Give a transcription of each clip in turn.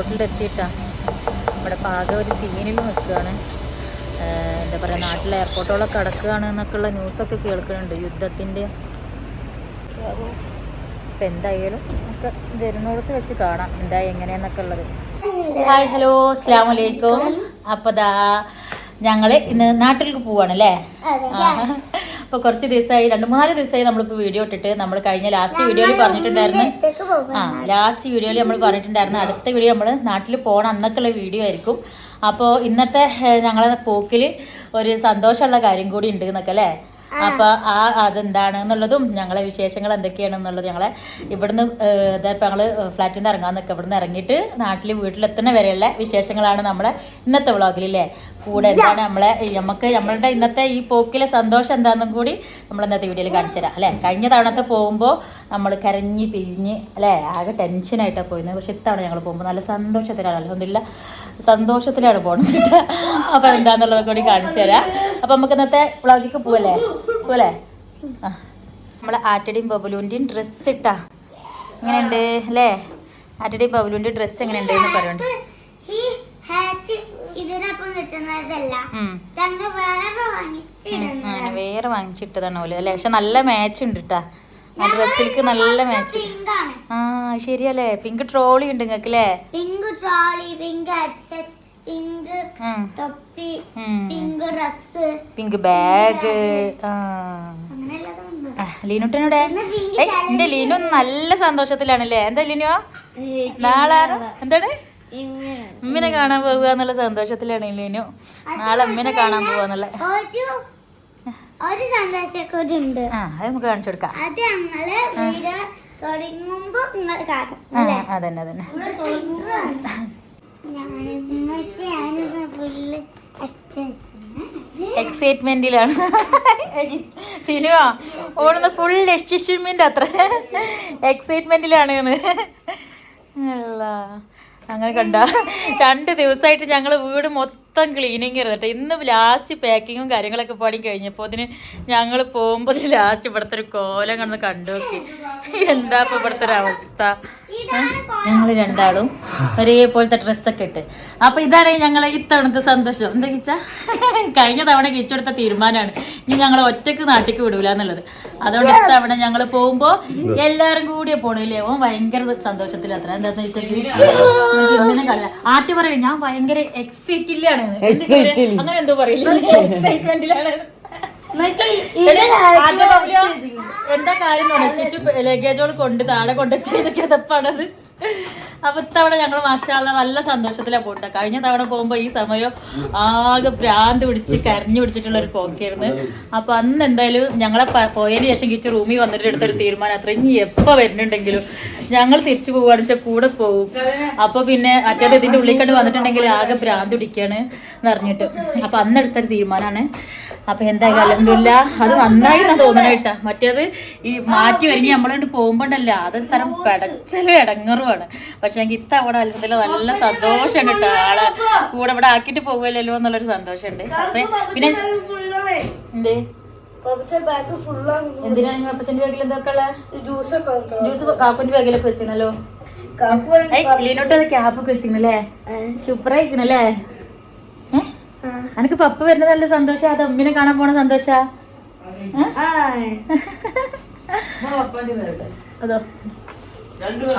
എയർപോർട്ടിൽ എത്തിയിട്ടാ. ഇവിടെ പാകം ഒരു സീനിൽ നിൽക്കുകയാണ്. എന്താ പറയുക നാട്ടിലെ എയർപോർട്ടുകളൊക്കെ അടക്കുകയാണ് എന്നൊക്കെയുള്ള ന്യൂസൊക്കെ കേൾക്കുന്നുണ്ട്. യുദ്ധത്തിന്റെ അപ്പം എന്തായാലും നമുക്ക് വരുന്നിടത്ത് വെച്ച് കാണാം. എന്താ എങ്ങനെയെന്നൊക്കെ ഉള്ളത്. ഹായ് ഹലോ അസ്ലാം വലൈക്കും അപ്പതാ ദാ ഞങ്ങൾ ഇന്ന് നാട്ടിലേക്ക് പോവാണ് അല്ലേ? അപ്പോൾ കുറച്ച് ദിവസമായി രണ്ട് മൂന്നാൽ ദിവസമായി നമ്മളിപ്പോൾ വീഡിയോ ഇട്ടിട്ട്. നമ്മൾ കഴിഞ്ഞ ലാസ്റ്റ് വീഡിയോയിൽ പറഞ്ഞിട്ടുണ്ടായിരുന്നു. ആ ലാസ്റ്റ് വീഡിയോയിൽ നമ്മൾ പറഞ്ഞിട്ടുണ്ടായിരുന്നു. അടുത്ത വീഡിയോ നമ്മൾ നാട്ടിൽ പോകണം അന്നൊക്കെയുള്ള വീഡിയോ ആയിരിക്കും. അപ്പോൾ ഇന്നത്തെ ഞങ്ങളെ പോക്കിൽ ഒരു സന്തോഷമുള്ള കാര്യം കൂടി ഉണ്ട് എന്നൊക്കെ അല്ലേ? അപ്പോൾ ആ അതെന്താണ് എന്നുള്ളതും ഞങ്ങളെ വിശേഷങ്ങൾ എന്തൊക്കെയാണ് എന്നുള്ളത് ഞങ്ങളെ ഇവിടുന്ന് ഏഹ്, ഞങ്ങൾ ഞങ്ങൾ ഫ്ലാറ്റിൽ നിന്ന് ഇറങ്ങാൻ നിൽക്കുക ഇവിടുന്ന് ഇറങ്ങിയിട്ട് നാട്ടിൽ വീട്ടിലെത്തുന്ന വരെയുള്ള വിശേഷങ്ങളാണ് നമ്മളെ ഇന്നത്തെ വ്ളോഗിൽ അല്ലേ കൂടെ എന്താണ് നമ്മളെ നമുക്ക് നമ്മളുടെ ഇന്നത്തെ ഈ പോക്കിലെ സന്തോഷം എന്താണെന്നും കൂടി നമ്മൾ ഇന്നത്തെ വീഡിയോയിൽ കാണിച്ചു തരാം അല്ലേ? കഴിഞ്ഞ തവണത്തെ പോകുമ്പോൾ നമ്മൾ കരഞ്ഞ് പിരിഞ്ഞ് അല്ലേ? ആകെ ടെൻഷനായിട്ടാണ് പോയിരുന്നത്. പക്ഷെ ഇത്തവണ ഞങ്ങൾ പോകുമ്പോൾ നല്ല സന്തോഷത്തിലാണ്. അലഹമില്ല സന്തോഷത്തിലാണ് പോകുന്നത് അപ്പോൾ എന്താണെന്നുള്ളത് കൂടി കാണിച്ചു തരാം അപ്പോൾ നമുക്ക് ഇന്നത്തെ വ്ളോഗിക്ക് പോവല്ലേ? പോവല്ലേ? ആ. നമ്മളെ ആറ്റടിയും ബബുലുവിന്റെയും ഡ്രസ്സ് ഇട്ടാ. എങ്ങനെയുണ്ട് അല്ലേ? ആറ്റടി ബബുലുവിന്റെ ഡ്രസ്സ് എങ്ങനെയുണ്ട് എന്ന് പറയുന്നുണ്ട്. വേറെ വാങ്ങിച്ചിട്ടതാണ് ഓൽ അല്ലേ? പക്ഷെ നല്ല മാച്ച് ഉണ്ട് കേട്ടാ ആ ഡ്രസ്സിലേക്ക് നല്ല മാച്ച് ആ ശരിയല്ലേ? പിങ്ക് ട്രോളി ഉണ്ട് നിങ്ങൾക്ക് അല്ലേ? Pink trolley pink headset pink. തൊപ്പി. പിങ്ക് ഡ്രസ് പിങ്ക് ബാഗ് ലീനുട്ടനോടെ എന്റെ ലീനു നല്ല സന്തോഷത്തിലാണല്ലേ? എന്താ ലീനു? നാളെ? എന്താണ്? ഉമ്മിനെ കാണാൻ പോകുക എന്നുള്ള സന്തോഷത്തിലാണ് ലീനു. നാളെ ഉമ്മിനെ കാണാൻ പോവാന്നുള്ള ഒരു സന്തോഷക്കൂടി ഉണ്ട് ആ അത് നമുക്ക് കാണിച്ചു കൊടുക്കാം. അത് ഞങ്ങൾ വീഡിയോ തുടങ്ങുമ്പോ നിങ്ങൾ കാണും അതന്നെ അതന്നെ. എക്സൈറ്റ്മെന്റിലാണ് സിനിമ ഓടുന്ന ഫുൾ എക്സിറ്റ്മെന്റ് അത്ര. എക്സൈറ്റ്മെന്റിലാണ് അല്ല അങ്ങനെ കണ്ട. രണ്ട് ദിവസമായിട്ട് ഞങ്ങൾ വീട് മൊത്തം ക്ലീനിങ് ഇരുന്നിട്ട് ഇന്ന് ലാസ്റ്റ് പാക്കിങ്ങും കാര്യങ്ങളൊക്കെ പാടി കഴിഞ്ഞപ്പോൾ അതിന് ഞങ്ങൾ പോകുമ്പോൾ ലാസ്റ്റ് ഇവിടുത്തെ ഒരു കോലം കണ്ട് കണ്ടു നോക്കി. എന്താ ഇപ്പൊ ഇവിടുത്തെ ഒരു അവസ്ഥ? ഞങ്ങൾ രണ്ടാളും ഒരേപോലത്തെ ഡ്രസ്സൊക്കെ ഇട്ട്. അപ്പൊ ഇതാണ് ഞങ്ങളെ ഇത്തവണത്തെ സന്തോഷം. എന്താ കിച്ച? കഴിഞ്ഞ തവണ കിച്ചെടുത്ത തീരുമാനമാണ്. ഇനി ഞങ്ങൾ ഒറ്റയ്ക്ക് നാട്ടിക്ക് വിടൂല എന്നുള്ളത്. അതുകൊണ്ട് ഇത്തവണ ഞങ്ങൾ പോകുമ്പോ എല്ലാരും കൂടിയേ പോണില്ലേ ഓൻ ഭയങ്കര സന്തോഷത്തിൽ അത്ര. എന്താന്ന് വെച്ചാൽ ആറ്റ് പറയും ഞാൻ ഭയങ്കര എക്സൈറ്റിലാണ് അങ്ങനെ എന്തോ പറയില്ല? എക്സൈറ്റ്മെന്റിലാണ് എന്താ കാര്യം നടക്കിച്ചു ലഗേജോട് കൊണ്ട് താഴെ കൊണ്ട് കിതപ്പാണത് അപ്പൊ ഇത്തവണ ഞങ്ങൾ മാഷാല്ല നല്ല സന്തോഷത്തിലാണ് പോട്ടെ കഴിഞ്ഞ തവണ പോകുമ്പോ ഈ സമയം ആകെ ഭ്രാന്ത് പിടിച്ച് കരഞ്ഞു പിടിച്ചിട്ടുള്ള ഒരു പോക്കായിരുന്നു. അപ്പൊ അന്ന് എന്തായാലും ഞങ്ങളെ പോയതിന് ശേഷം കിച്ച് റൂമിൽ വന്നിട്ട് എടുത്തൊരു തീരുമാനം. അത്ര ഇനി എപ്പോ വരുന്നുണ്ടെങ്കിലും ഞങ്ങൾ തിരിച്ചു പോകുകയാണെന്ന് വെച്ചാൽ കൂടെ പോകും അപ്പൊ പിന്നെ മറ്റേത് ഇതിന്റെ ഉള്ളിൽ കണ്ട് വന്നിട്ടുണ്ടെങ്കിൽ ആകെ ഭ്രാന്ത് പിടിക്കാണ് എന്ന് അറിഞ്ഞിട്ട്. അപ്പൊ അന്ന് എടുത്തൊരു തീരുമാനമാണ് അപ്പൊ എന്തായാലും അലഹമില്ല അത് നന്നായി എന്നാ തോന്നണ കേട്ടാ. മറ്റേത് ഈ മാറ്റി ഒരുങ്ങി നമ്മളോട് പോകുമ്പോണ്ടല്ല അത് തരം പെടച്ചലും ഇടങ്ങറുമാണ് പക്ഷെ എനിക്ക് ഇത്തവണ അലഹമില്ല നല്ല സന്തോഷമുണ്ട് കേട്ടോ. ആളെ കൂടെ ഇവിടെ ആക്കിയിട്ട് പോകുമല്ലോ എന്നുള്ളൊരു സന്തോഷമുണ്ട് അപ്പൊ പിന്നെ എന്തേ? എന്തിനാണ് നിങ്ങൾ അപ്പച്ചന്റെ ബാഗിൽ എന്തൊക്കെ ജ്യൂസ് കാക്കുന്റെ ബാഗിലൊക്കെ വെച്ചിരുന്നല്ലോ. ലീനോട്ട് അത് വെച്ചിരുന്നല്ലേ? സൂപ്പറായിരിക്കണല്ലേ? ഏഹ് അനക്ക് പപ്പ വരുന്ന നല്ല സന്തോഷ? അത് അമ്മിനെ കാണാൻ പോണ സന്തോഷ? അതോ?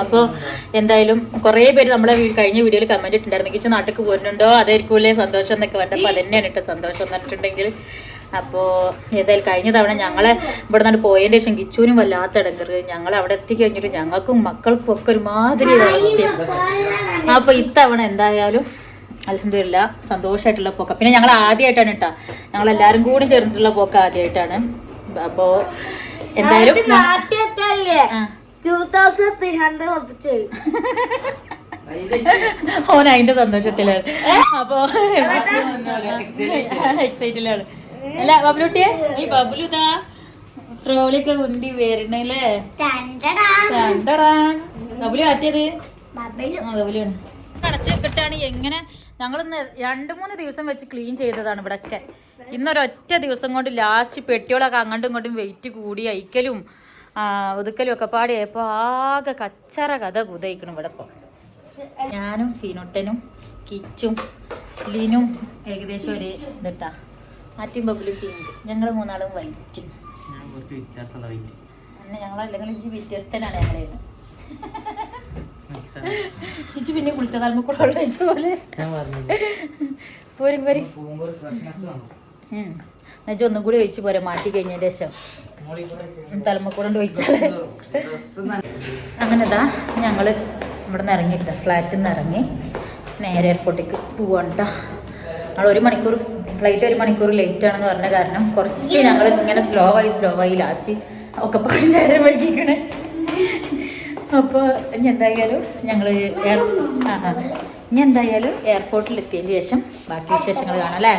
അപ്പൊ എന്തായാലും കുറേ പേര് നമ്മളെ കഴിഞ്ഞ വീഡിയോയിൽ കമന്റ് ഇട്ടുണ്ടായിരുന്നു കിച്ചു നാട്ടിലേക്ക് പോരുന്നുണ്ടോ? അതായിരിക്കൂലേ സന്തോഷം എന്നൊക്കെ പറഞ്ഞപ്പോൾ അതന്നെയാണ് ഇട്ട സന്തോഷം എന്ന് പറഞ്ഞിട്ടുണ്ടെങ്കിൽ. അപ്പോൾ ഏതായാലും കഴിഞ്ഞ തവണ ഞങ്ങളെ ഇവിടെ നിന്ന് പോയതിന്റെ ശേഷം കിച്ചുവിനും വല്ലാത്ത ഇടങ്ങറ്. ഞങ്ങൾ അവിടെ എത്തിക്കഴിഞ്ഞിട്ട് ഞങ്ങൾക്കും മക്കൾക്കും ഒക്കെ ഒരുമാതിരി മാതിരി അവസ്ഥയാണ് അപ്പോൾ ഇത്തവണ എന്തായാലും അലഹമില്ല സന്തോഷമായിട്ടുള്ള പോക്ക. പിന്നെ ഞങ്ങൾ ആദ്യമായിട്ടാണ് കേട്ടോ ഞങ്ങൾ എല്ലാവരും കൂടി ചേർന്നിട്ടുള്ള പോക്ക ആദ്യമായിട്ടാണ് അപ്പോ എന്തായാലും ഓൻ അതിന്റെ സന്തോഷത്തിലാണ്. അപ്പൊ എക്സൈറ്റിലാണ്. അല്ല ബബുലുട്ടിയെ ഈ ബബുലുതാ ട്രോളിയൊക്കെ ഉന്തി വരണല്ലേ? കണ്ടടാ ബബുലു കാറ്റിയത് ബബുലാണ് അടച്ച് കിട്ടാണ് എങ്ങനെ ഞങ്ങളിന്ന് രണ്ട് മൂന്ന് ദിവസം വെച്ച് ക്ലീൻ ചെയ്തതാണ് ഇവിടെയൊക്കെ ഇന്നൊരൊറ്റ ദിവസം കൊണ്ട് ലാസ്റ്റ് പെട്ടികളൊക്കെ അങ്ങോട്ടും ഇങ്ങോട്ടും വെയിറ്റ് കൂടി അയക്കലും ഒതുക്കലും ഒക്കെ പാടിയപ്പോൾ ആകെ കച്ചറ കഥ കുതയിക്കണം ഇവിടെ ഇപ്പോൾ ഞാനും ഫിനുട്ടനും കിച്ചും ലിനും ഏകദേശം ഒരു ഇതിട്ടാ. ആറ്റും ബബിളും പിങ്ക് ഞങ്ങൾ മൂന്നാളും വൈറ്റ് ഞങ്ങളല്ലെങ്കിൽ വ്യത്യസ്തനാണ് ഞങ്ങളെ ഇച്ചു പിന്നെ കുളിച്ച താൽമ കൂടെ വെള്ളം പോലെ പോരും വേണം എന്നുവെച്ചാൽ ഒന്നും കൂടി ഒഴിച്ച് പോരാ. മാറ്റി കഴിഞ്ഞതിന് ശേഷം. തലമക്കൂടെ ഒഴിച്ചാലേ. ഡ്രസ്സ് അങ്ങനെതാ ഞങ്ങൾ ഇവിടെ നിന്ന് ഇറങ്ങിയിട്ട് ഫ്ലാറ്റിൽ നിന്ന് ഇറങ്ങി നേരെ എയർപോർട്ടേക്ക് പോവാണ് കേട്ടോ ഞങ്ങൾ ഒരു മണിക്കൂർ ഫ്ലൈറ്റ് ഒരു മണിക്കൂർ ലേറ്റ് ആണെന്ന് പറഞ്ഞ കാരണം കുറച്ച് ഞങ്ങൾ ഇങ്ങനെ സ്ലോ ആയി സ്ലോ ആയി. ലാസ്റ്റ് ഒക്കെ പാടി നേരം വൈകിക്കണേ. അപ്പോൾ ഇനി എന്തായാലും ഞങ്ങൾ എയർ ആ ആ. ഇനി എന്തായാലും എയർപോർട്ടിൽ എത്തിയതിന് ശേഷം ബാക്കി വിശേഷങ്ങൾ കാണാം അല്ലേ?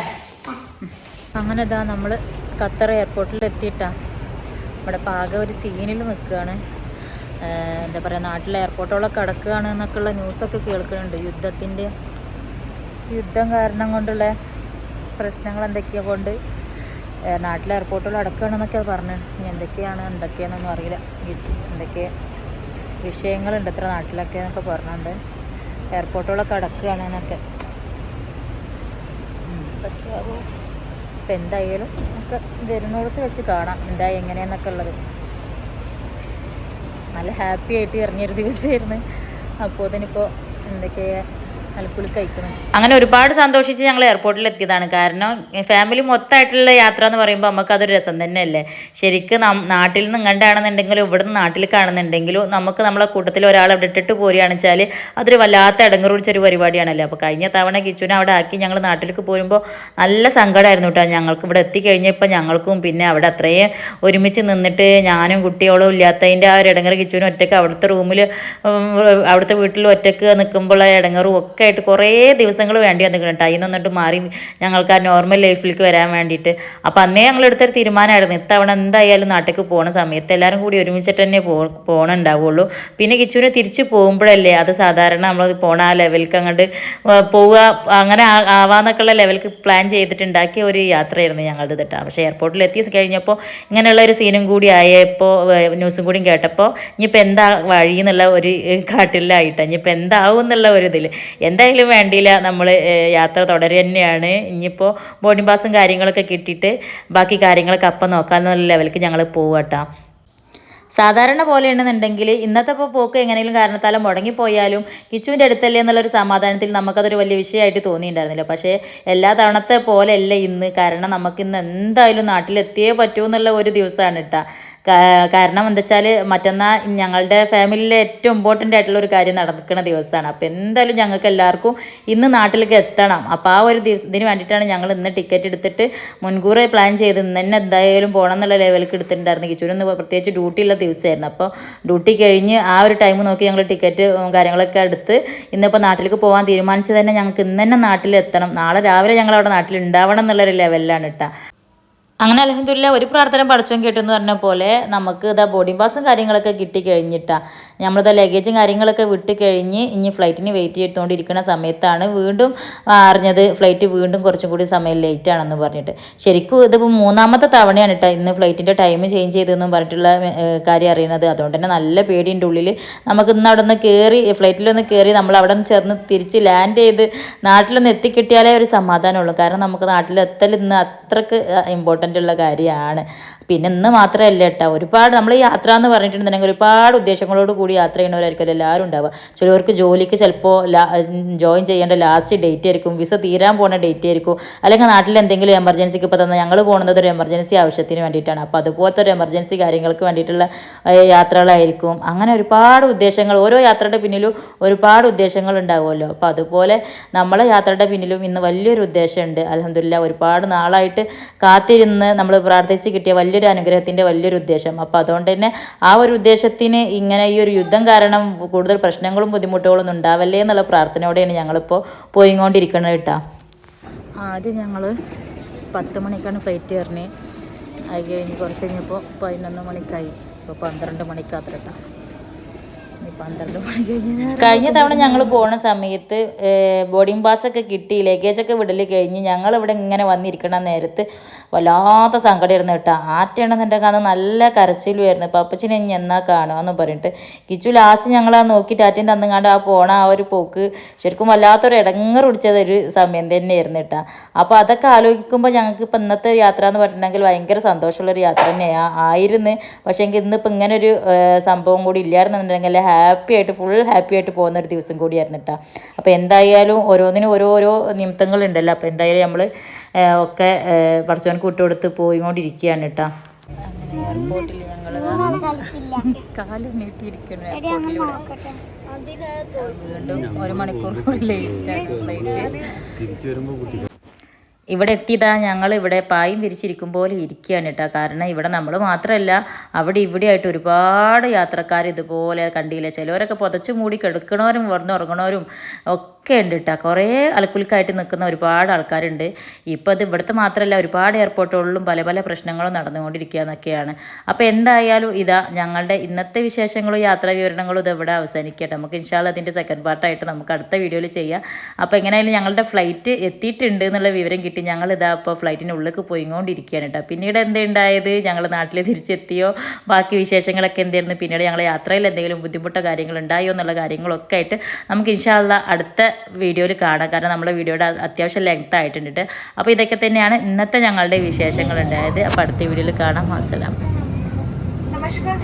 അങ്ങനെ ഇതാ നമ്മൾ ഖത്തർ എയർപോർട്ടിൽ എത്തിയിട്ടാ. ഇവിടെ പാകം ഒരു സീനിൽ നിൽക്കുകയാണ് എന്താ പറയുക നാട്ടിലെ എയർപോർട്ടുകളൊക്കെ അടക്കുകയാണ് എന്നൊക്കെയുള്ള ന്യൂസൊക്കെ കേൾക്കുന്നുണ്ട്. യുദ്ധത്തിന്റെ യുദ്ധം കാരണം കൊണ്ടുള്ള പ്രശ്നങ്ങൾ എന്തൊക്കെയാ കൊണ്ട് നാട്ടിലെ എയർപോർട്ടുകൾ അടക്കുകയാണെന്നൊക്കെ പറഞ്ഞു. ഇനി എന്തൊക്കെയാണ് എന്തൊക്കെയാണെന്നൊന്നും അറിയില്ല. എന്തൊക്കെ വിഷയങ്ങളുണ്ട് ഇത്ര നാട്ടിലൊക്കെ എന്നൊക്കെ പറഞ്ഞുകൊണ്ട് എയർപോർട്ടുകളൊക്കെ അടക്കുകയാണ് എന്നൊക്കെ ഇപ്പം എന്തായാലും നമുക്ക് വരുന്നിടത്ത് വെച്ച് കാണാം എന്താ എങ്ങനെയെന്നൊക്കെ ഉള്ളത്. നല്ല ഹാപ്പി ആയിട്ട് ഇറങ്ങിയൊരു ദിവസമായിരുന്നു അപ്പോൾ അതിനിപ്പോൾ എന്തൊക്കെയാ അലപ്പുളി കഴിക്കണം അങ്ങനെ ഒരുപാട് സന്തോഷിച്ച് ഞങ്ങൾ എയർപോർട്ടിൽ എത്തിയതാണ്. കാരണം ഫാമിലി മൊത്തമായിട്ടുള്ള യാത്ര എന്ന് പറയുമ്പോൾ നമുക്കതൊരു രസം തന്നെയല്ലേ? ശരിക്കും നാട്ടിൽ നിന്ന് ഇങ്ങണ്ടാണെന്നുണ്ടെങ്കിലും ഇവിടുന്ന് നാട്ടിൽ കാണുന്നുണ്ടെങ്കിലും നമുക്ക് നമ്മളെ കൂട്ടത്തിൽ ഒരാൾ അവിടെ ഇട്ടിട്ട് പോരുകയാണെന്ന് വെച്ചാൽ അതൊരു വല്ലാത്ത ഇടങ്ങർ പിടിച്ചൊരു പരിപാടിയാണല്ലോ? അപ്പോൾ കഴിഞ്ഞ തവണ കിച്ചുവിനെ അവിടെ ആക്കി ഞങ്ങൾ നാട്ടിലേക്ക് പോരുമ്പോൾ നല്ല സങ്കടമായിരുന്നു കേട്ടോ. ഞങ്ങൾക്ക് ഇവിടെ എത്തിക്കഴിഞ്ഞപ്പോൾ ഞങ്ങൾക്കും പിന്നെ അവിടെ അത്രയും ഒരുമിച്ച് നിന്നിട്ട് ഞാനും കുട്ടികളും ഇല്ലാത്തതിന്റെ ആ ഒരു ഇടങ്ങർ കിച്ചുവിനും ഒറ്റയ്ക്ക് അവിടുത്തെ റൂമിൽ അവിടുത്തെ വീട്ടിൽ ഒറ്റയ്ക്ക് നിൽക്കുമ്പോൾ ഇടങ്ങറും ഒക്കെ ആയിട്ട് കുറേ ദിവസങ്ങൾ വേണ്ടി വന്നിട്ടുണ്ട് കേട്ടോ. അതിൽ നിന്നിട്ട് മാറി ഞങ്ങൾക്ക് ആ നോർമൽ ലൈഫിലേക്ക് വരാൻ വേണ്ടിയിട്ട്. അപ്പോൾ അന്നേ ഞങ്ങൾ എടുത്തൊരു തീരുമാനമായിരുന്നു. ഇത്തവണ എന്തായാലും നാട്ടിലേക്ക് പോണ സമയത്ത് എല്ലാവരും കൂടി ഒരുമിച്ചിട്ട് തന്നെ പോ പോകണുണ്ടാവുള്ളൂ പിന്നെ കിച്ചുവിന് തിരിച്ച് പോകുമ്പോഴല്ലേ അത് സാധാരണ നമ്മൾ പോണ ആ ലെവലിലേക്ക് അങ്ങോട്ട് പോവുക അങ്ങനെ ആവാന്നൊക്കെയുള്ള ലെവലിലേക്ക് പ്ലാൻ ചെയ്തിട്ടുണ്ടാക്കിയ ഒരു യാത്രയായിരുന്നു ഞങ്ങളത് കേട്ടോ. പക്ഷേ എയർപോർട്ടിൽ എത്തി കഴിഞ്ഞപ്പോൾ ഇങ്ങനെയുള്ള ഒരു സീനും കൂടി ആയപ്പോൾ ന്യൂസും കൂടി കേട്ടപ്പോൾ ഇനിയിപ്പോൾ എന്താ വഴി എന്നുള്ള ഒരു കാട്ടിലായിട്ട്. ഇനിയിപ്പോൾ എന്താവും എന്നുള്ള ഒരു ഇതിൽ എന്തായാലും വേണ്ടിയില്ല നമ്മൾ യാത്ര തുടരുക തന്നെയാണ്. ഇനിയിപ്പോൾ ബോർഡിംഗ് പാസും കാര്യങ്ങളൊക്കെ കിട്ടിയിട്ട് ബാക്കി കാര്യങ്ങളൊക്കെ അപ്പം നോക്കാമെന്നുള്ള ലെവലിലേക്ക് ഞങ്ങൾ പോവാട്ടോ സാധാരണ പോലെയാണെന്നുണ്ടെങ്കിൽ ഇന്നത്തെ ഇപ്പോൾ പോക്ക് എങ്ങനെയും കാരണത്താലും മുടങ്ങിപ്പോയാലും കിച്ചുവിന്റെ അടുത്തല്ലേ എന്നുള്ളൊരു സമാധാനത്തിൽ നമുക്കതൊരു വലിയ വിഷയമായിട്ട് തോന്നിയിട്ടുണ്ടായിരുന്നില്ല. പക്ഷേ എല്ലാ തവണത്തെ പോലെയല്ല ഇന്ന്. കാരണം നമുക്ക് ഇന്ന് എന്തായാലും നാട്ടിലെത്തിയേ പറ്റൂ എന്നുള്ള ഒരു ദിവസമാണ് കേട്ടോ. കാരണം എന്താ വെച്ചാൽ മറ്റന്നാൾ ഞങ്ങളുടെ ഫാമിലിയിലെ ഏറ്റവും ഇമ്പോർട്ടന്റ് ആയിട്ടുള്ള ഒരു കാര്യം നടക്കുന്ന ദിവസമാണ്. അപ്പോൾ എന്തായാലും ഞങ്ങൾക്ക് എല്ലാവർക്കും ഇന്ന് നാട്ടിലേക്ക് എത്തണം. അപ്പോൾ ആ ഒരു ദിവസം ഇതിന് വേണ്ടിയിട്ടാണ് ഞങ്ങൾ ഇന്ന് ടിക്കറ്റ് എടുത്തിട്ട് മുൻകൂറായി പ്ലാൻ ചെയ്ത് ഇന്ന് തന്നെ എന്തായാലും പോകണം എന്നുള്ള ലെവലിലേക്ക് എടുത്തിട്ടുണ്ടായിരുന്നു കിച്ചൂരിന്ന് പ്രത്യേകിച്ച് ഡ്യൂട്ടി ദിവസമായിരുന്നു. അപ്പോൾ ഡ്യൂട്ടി കഴിഞ്ഞ് ആ ഒരു ടൈം നോക്കി ഞങ്ങൾ ടിക്കറ്റ് കാര്യങ്ങളൊക്കെ എടുത്ത് ഇന്നിപ്പോൾ നാട്ടിലേക്ക് പോകാൻ തീരുമാനിച്ചു തന്നെ ഞങ്ങൾക്ക് ഇന്ന് തന്നെ നാട്ടിലെത്തണം. നാളെ രാവിലെ ഞങ്ങൾ അവിടെ നാട്ടിൽ ഉണ്ടാവണം എന്നുള്ളൊരു ലെവലിലാണ് കേട്ടോ അങ്ങനെ അലഹദില്ല ഒരു പ്രാർത്ഥന പഠിച്ചോൻ കേട്ടെന്ന് പറഞ്ഞ പോലെ നമുക്ക് ഇതാ ബോർഡിംഗ് പാസും കാര്യങ്ങളൊക്കെ കിട്ടി കഴിഞ്ഞിട്ടാണ് നമ്മളിതാ ലഗേജും കാര്യങ്ങളൊക്കെ വിട്ട് കഴിഞ്ഞ് ഇനി ഫ്ലൈറ്റിന് വെയിറ്റ് ചെയ്തുകൊണ്ടിരിക്കുന്ന സമയത്താണ് വീണ്ടും അറിഞ്ഞത് ഫ്ലൈറ്റ് വീണ്ടും കുറച്ചും കൂടി സമയം ലേറ്റ് ആണെന്ന് പറഞ്ഞിട്ട്. ശരിക്കും ഇതിപ്പോൾ മൂന്നാമത്തെ തവണയാണ് കേട്ടോ ഇന്ന് ഫ്ലൈറ്റിന്റെ ടൈം ചേഞ്ച് ചെയ്തതെന്നും പറഞ്ഞിട്ടുള്ള കാര്യം അറിയുന്നത് അതുകൊണ്ട് തന്നെ നല്ല പേടിയുണ്ട് ഉള്ളിൽ നമുക്ക് ഇന്ന് അവിടെ നിന്ന് കയറി ഫ്ലൈറ്റിലൊന്ന് കയറി നമ്മൾ അവിടെ നിന്ന് ചേർന്ന് തിരിച്ച് ലാൻഡ് ചെയ്ത് നാട്ടിലൊന്ന് എത്തിക്കിട്ടിയാലേ ഒരു സമാധാനമുള്ളൂ കാരണം നമുക്ക് നാട്ടിലെത്തൽ ഇന്ന് അത്രയ്ക്ക് ഇമ്പോർട്ടന്റ് ഉള്ള കാര്യമാണ്. പിന്നെ ഇന്ന് മാത്രമല്ല കേട്ടോ ഒരുപാട് നമ്മൾ യാത്ര എന്ന് പറഞ്ഞിട്ടുണ്ടെങ്കിൽ ഒരുപാട് ഉദ്ദേശങ്ങളോട് കൂടി യാത്ര ചെയ്യുന്നവരായിരിക്കും എല്ലാവരും ഉണ്ടാവുക. ചിലവർക്ക് ജോലിക്ക് ചിലപ്പോൾ ജോയിൻ ചെയ്യേണ്ട ലാസ്റ്റ് ഡേറ്റ് ആയിരിക്കും. വിസ തീരാൻ പോകുന്ന ഡേറ്റ് ആയിരിക്കും. അല്ലെങ്കിൽ നാട്ടിൽ എന്തെങ്കിലും എമർജൻസിക്ക് ഇപ്പോൾ തന്നെ ഞങ്ങൾ പോകുന്നത് ഒരു എമർജൻസി ആവശ്യത്തിന് വേണ്ടിയിട്ടാണ്. അപ്പോൾ അതുപോലത്തെ ഒരു എമർജൻസി കാര്യങ്ങൾക്ക് വേണ്ടിയിട്ടുള്ള യാത്രകളായിരിക്കും. അങ്ങനെ ഒരുപാട് ഉദ്ദേശങ്ങൾ ഓരോ യാത്രയുടെ പിന്നിലും ഒരുപാട് ഉദ്ദേശങ്ങൾ ഉണ്ടാകുമല്ലോ അപ്പോൾ അതുപോലെ നമ്മളെ യാത്രയുടെ പിന്നിലും ഇന്ന് വലിയൊരു ഉദ്ദേശമുണ്ട്. അലഹമില്ല ഒരുപാട് നാളായിട്ട് കാത്തിരുന്ന് നമ്മൾ പ്രാർത്ഥിച്ച് കിട്ടിയ വലിയൊരു അനുഗ്രഹത്തിന്റെ വലിയൊരു ഉദ്ദേശം. അപ്പോൾ അതുകൊണ്ട് തന്നെ ആ ഒരു ഉദ്ദേശത്തിന് ഇങ്ങനെ ഈ ഒരു യുദ്ധം കാരണം കൂടുതൽ പ്രശ്നങ്ങളും ബുദ്ധിമുട്ടുകളും ഉണ്ടാവല്ലേ എന്നുള്ള പ്രാർത്ഥനയോടെയാണ് ഞങ്ങളിപ്പോൾ പോയിക്കൊണ്ടിരിക്കുന്നത് കേട്ടോ. ആദ്യം ഞങ്ങൾ പത്ത് മണിക്കാണ് ഫ്ലൈറ്റ് കയറുന്നത് അത് കഴിഞ്ഞ് കുറച്ച് കഴിഞ്ഞപ്പോൾ പതിനൊന്ന് മണിക്കായി. ഇപ്പോൾ പന്ത്രണ്ട് മണിക്കാത്ര കേട്ടോ. ഇനി പന്ത്രണ്ട് മണി കഴിഞ്ഞ് കഴിഞ്ഞ തവണ ഞങ്ങൾ പോണ സമയത്ത് ബോർഡിംഗ് പാസ് ഒക്കെ കിട്ടി ലഗേജ് ഒക്കെ വിടൽ കഴിഞ്ഞ് ഞങ്ങൾ ഇവിടെ ഇങ്ങനെ വന്നിരിക്കണ നേരത്ത് വല്ലാത്ത സങ്കടമായിരുന്നു കേട്ടോ. ആറ്റയാണെന്നുണ്ടെങ്കിൽ അന്ന് നല്ല കരച്ചിലുമായിരുന്നു പപ്പച്ചിനെ ഇനി എന്നാ കാണുക പറഞ്ഞിട്ട് കിച്ചു ലാസ്റ്റ് ഞങ്ങൾ ആ നോക്കി ടാറ്റയും തന്നുകാണ്ട് ആ പോണ ആ ഒരു പോക്ക് ശരിക്കും വല്ലാത്തൊരു ഇടങ്ങർ പിടിച്ചത് ഒരു സമയം തന്നെയായിരുന്നു കേട്ടോ. അപ്പോൾ അതൊക്കെ ആലോചിക്കുമ്പോൾ ഞങ്ങൾക്ക് ഇപ്പം ഇന്നത്തെ ഒരു യാത്ര എന്ന് പറഞ്ഞിട്ടുണ്ടെങ്കിൽ ഭയങ്കര സന്തോഷമുള്ളൊരു യാത്ര തന്നെയാണ് ആയിരുന്നു. പക്ഷേ എങ്കിൽ ഇന്നിപ്പോൾ ഇങ്ങനെ ഒരു സംഭവം കൂടി ഇല്ലായിരുന്നുണ്ടെങ്കിൽ ഹാപ്പി ആയിട്ട് ഫുൾ ഹാപ്പി ആയിട്ട് പോകുന്ന ഒരു ദിവസം കൂടിയായിരുന്നു കേട്ടോ അപ്പോൾ എന്തായാലും ഓരോന്നിനും ഓരോരോ നിമിത്തങ്ങളുണ്ടല്ലോ. അപ്പോൾ എന്തായാലും നമ്മൾ ഒക്കെ പറച്ചോൻ കൂട്ടുകൊടുത്ത് പോയിക്കൊണ്ടിരിക്കുകയാണ് കേട്ടോ അങ്ങനെ എയർപോർട്ടിൽ ഞങ്ങൾ കാൽ നീട്ടിയിരിക്കുന്നു എയർപോർട്ടിൽ വീണ്ടും ഒരു മണിക്കൂർ കൂടി ലേറ്റ് ആയിട്ട് ഫ്ലൈറ്റ് തിരിച്ചു വരുമ്പോൾ കുട്ടി ഇവിടെ എത്തിയതാ ഞങ്ങൾ ഇവിടെ പായും വിരിച്ചിരിക്കും പോലെ ഇരിക്കുകയാണ് കേട്ടോ. കാരണം ഇവിടെ നമ്മൾ മാത്രമല്ല അവിടെ ഇവിടെ ആയിട്ട് ഒരുപാട് യാത്രക്കാർ ഇതുപോലെ കണ്ടില്ല? ചിലവരൊക്കെ പുതച്ച് മൂടി കിടക്കണവരും വന്ന് ഉറങ്ങണവരും ഒക്കെ ഉണ്ട് കേട്ടോ കുറേ അലക്കുലിക്കായിട്ട് നിൽക്കുന്ന ഒരുപാട് ആൾക്കാരുണ്ട്. ഇപ്പോൾ അത് ഇവിടുത്തെ മാത്രമല്ല ഒരുപാട് എയർപോർട്ടുകളിലും പല പല പ്രശ്നങ്ങളും നടന്നുകൊണ്ടിരിക്കുക എന്നൊക്കെയാണ് അപ്പോൾ എന്തായാലും ഇതാ ഞങ്ങളുടെ ഇന്നത്തെ വിശേഷങ്ങളും യാത്രാ വിവരണങ്ങളും ഇത് ഇവിടെ അവസാനിക്കട്ടെ. നമുക്ക് ഇൻഷാല്ല അതിന്റെ സെക്കൻഡ് പാർട്ടായിട്ട് നമുക്ക് അടുത്ത വീഡിയോയിൽ ചെയ്യാം. അപ്പോൾ എങ്ങനെയായാലും ഞങ്ങളുടെ ഫ്ലൈറ്റ് എത്തിയിട്ടുണ്ട് എന്നുള്ള വിവരം കിട്ടി. ഞങ്ങൾ ഇതാ ഇപ്പോൾ ഫ്ലൈറ്റിന്റെ ഉള്ളിലേക്ക് പോയിക്കൊണ്ടിരിക്കുകയാണ് കേട്ടോ പിന്നീട് എന്തുണ്ടായത് ഞങ്ങൾ നാട്ടിൽ തിരിച്ചെത്തിയോ? ബാക്കി വിശേഷങ്ങളൊക്കെ എന്തായിരുന്നു? പിന്നീട് ഞങ്ങൾ യാത്രയിൽ എന്തെങ്കിലും ബുദ്ധിമുട്ടോ കാര്യങ്ങളുണ്ടായോ എന്നുള്ള കാര്യങ്ങളൊക്കെ ആയിട്ട് നമുക്ക് ഇൻഷാല്ല അടുത്ത വീഡിയോയിൽ കാണാം കാരണം നമ്മുടെ വീഡിയോയുടെ അത്യാവശ്യം ലെങ്ത് ആയിട്ടുണ്ട് ട്ടോ. അപ്പോൾ ഇതൊക്കെ തന്നെയാണ് ഇന്നത്തെ ഞങ്ങളുടെ വിശേഷങ്ങൾ ഉണ്ടായത് അപ്പോൾ അടുത്ത വീഡിയോയിൽ കാണാം അസ്സലാം नमस्कार